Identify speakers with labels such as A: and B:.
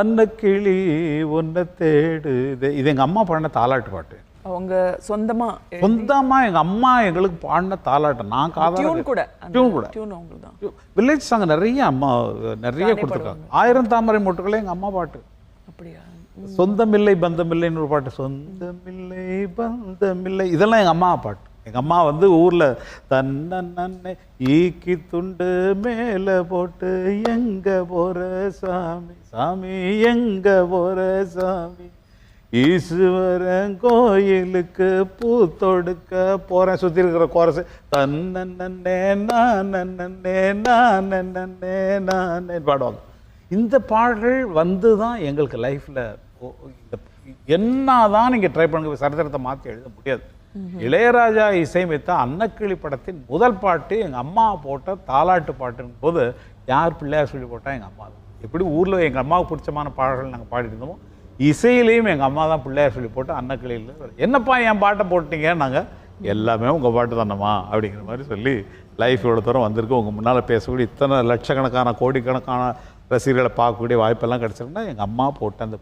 A: அன்னக்கிளி ஒன்றை தேடு இது இது எங்கள் அம்மா பாடின தாலாட்டு பாட்டு.
B: அவங்க சொந்தமா
A: சொந்தமா எங்கள் அம்மா எங்களுக்கு பாடின தாலாட்டு. நான் காதல்
B: கூட.
A: டியூன் கூட.
B: டியூன் அவங்களுக்கு
A: வில்லேஜ் சாங் நிறைய அம்மா நிறைய கொடுத்துருக்காங்க. ஆயிரம் தாமரை மொட்டுகளே எங்கள் அம்மா பாட்டு.
B: அப்படியா?
A: சொந்தமில்லை பந்தமில்லைன்னு ஒரு பாட்டு. சொந்தமில்லை பந்தமில்லை. இதெல்லாம் எங்கள் அம்மா பாட்டு. எங்கள் அம்மா வந்து ஊரில் தன்னை ஈக்கி துண்டு மேலே போட்டு எங்கே போகிற சாமி? சாமி எங்கே போற சாமி? ஈஸ்வரன் கோயிலுக்கு பூ தொடுக்க போகிறேன் சுற்றி இருக்கிற கோரசு தன்னே நான் நன்னே நான் நன்னே நானே பாடுவாங்க. இந்த பாடல்கள் வந்து தான் எங்களுக்கு லைஃப்பில் என்ன என்னதான் நீங்கள் ட்ரை பண்ணுங்க சரித்திரத்தை மாற்றி எழுத முடியாது. இளையராஜா இசையமைத்த அன்னக்கிளி படத்தின் முதல் பாட்டு எங்கள் அம்மா போட்ட தாலாட்டு பாட்டுன்னு போது யார் பிள்ளையார் சொல்லி போட்டால் எங்கள் அம்மா தான். எப்படி ஊரில் எங்கள் அம்மாவுக்கு பிடிச்சமான பாடல்கள் நாங்கள் பாடிட்டு இருந்தோமோ இசையிலையும் எங்கள் அம்மா தான் பிள்ளையார் சொல்லி போட்டு அன்னக்கிளியில் என்னப்பா என் பாட்டை போட்டிங்கன்னு நாங்கள் எல்லாமே உங்கள் பாட்டு தானம்மா அப்படிங்கிற மாதிரி சொல்லி லைஃப் இவ்வளோ தூரம் வந்திருக்கு உங்கள் முன்னால் பேசக்கூடிய இத்தனை லட்சக்கணக்கான கோடிக்கணக்கான ரசிகர்களை பார்க்கக்கூடிய வாய்ப்பெல்லாம் கிடச்சிருக்குன்னா எங்கள் அம்மா போட்ட அந்த